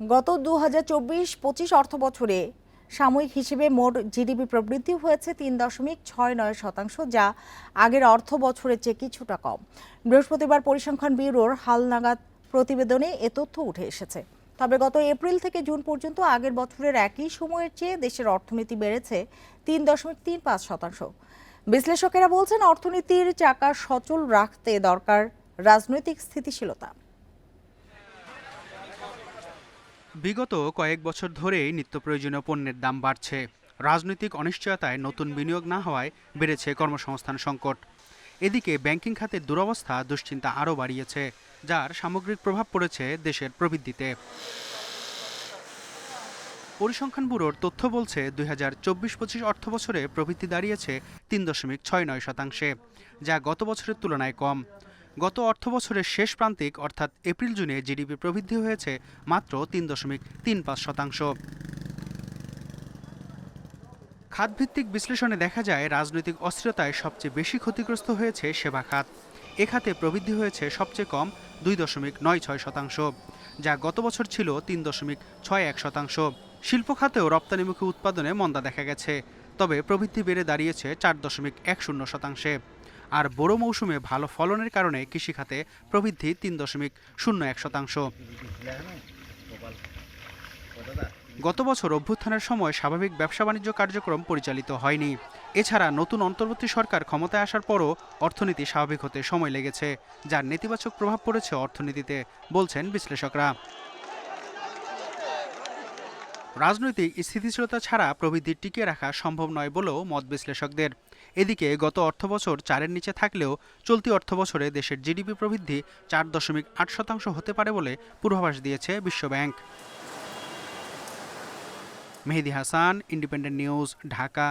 গত দু হাজার চব্বিশ পঁচিশ অর্থ বছরে সাময়িক হিসেবে মোট জিডিপি প্রবৃদ্ধি হয়েছে তিন দশমিক ছয় নয় শতাংশ, যা আগের অর্থ বছরের চেয়ে কিছুটা কম। বৃহস্পতিবার পরিসংখ্যান ব্যুরোর হালনাগাদ প্রতিবেদনে এ তথ্য উঠে এসেছে। তবে গত এপ্রিল থেকে জুন পর্যন্ত আগের বছরের একই সময়ের চেয়ে দেশের অর্থনীতি বেড়েছে তিন দশমিক তিন পাঁচ শতাংশ। বিশ্লেষকেরা বলছেন, অর্থনীতির চাকা সচল রাখতে দরকার রাজনৈতিক স্থিতিশীলতা। বিগত কয়েক বছর ধরেই নিত্য প্রয়োজনীয় পণ্যের দাম বাড়ছে। রাজনৈতিক অনিশ্চয়তায় নতুন বিনিয়োগ না হওয়ায় বেড়েছে কর্মসংস্থান সংকট। এদিকে ব্যাংকিং খাতের দুরবস্থা, দুশ্চিন্তা আরও বাড়িয়েছে, যার সামগ্রিক প্রভাব পড়েছে দেশের প্রবৃদ্ধিতে। পরিসংখ্যান ব্যুরোর তথ্য বলছে, দুই হাজার চব্বিশ পঁচিশ অর্থ বছরে প্রবৃদ্ধি দাঁড়িয়েছে তিন দশমিক ছয় নয় শতাংশে, যা গত বছরের তুলনায় কম। গত অর্থ বছরের শেষ প্রান্তিক, অর্থাৎ এপ্রিল জুনে, জিডিপি প্রবৃদ্ধি হয়েছে মাত্র তিন দশমিক তিন পাঁচ শতাংশ। খাতভিত্তিক বিশ্লেষণে দেখা যায়, রাজনৈতিক অস্থিরতায় সবচেয়ে বেশি ক্ষতিগ্রস্ত হয়েছে সেবা খাত। এ খাতে প্রবৃদ্ধি হয়েছে সবচেয়ে কম দুই দশমিক নয় ছয় শতাংশ, যা গত বছর ছিল তিন দশমিক ছয় এক শতাংশ। শিল্প খাতেও রপ্তানিমুখী উৎপাদনে মন্দা দেখা গেছে, তবে প্রবৃদ্ধি বেড়ে দাঁড়িয়েছে চার দশমিক এক শূন্য শতাংশে। আর বড় মৌসুমে ভালো ফলনের কারণে কৃষিখাতে প্রবৃদ্ধি তিন দশমিক শূন্য এক শতাংশ। গত বছর অভ্যুত্থানের সময় স্বাভাবিক ব্যবসা বাণিজ্য কার্যক্রম পরিচালিত হয়নি। এছাড়া নতুন অন্তর্বর্তী সরকার ক্ষমতায় আসার পরও অর্থনীতি স্বাভাবিক হতে সময় লেগেছে, যার নেতিবাচক প্রভাব পড়েছে অর্থনীতিতে, বলছেন বিশ্লেষকরা। রাজনৈতিক স্থিতিশীলতা ছাড়া প্রবৃদ্ধি টিকিয়ে রাখা সম্ভব নয় বলেও মত বিশ্লেষকদের। এদিকে গত অর্থবছর চারের নিচে থাকলেও চলতি অর্থবছরে দেশের জিডিপি প্রবৃদ্ধি চার দশমিক আট শতাংশ হতে পারে বলে পূর্বাভাস দিয়েছে বিশ্বব্যাংক। Mehedi Hasan, independent news, Dhaka.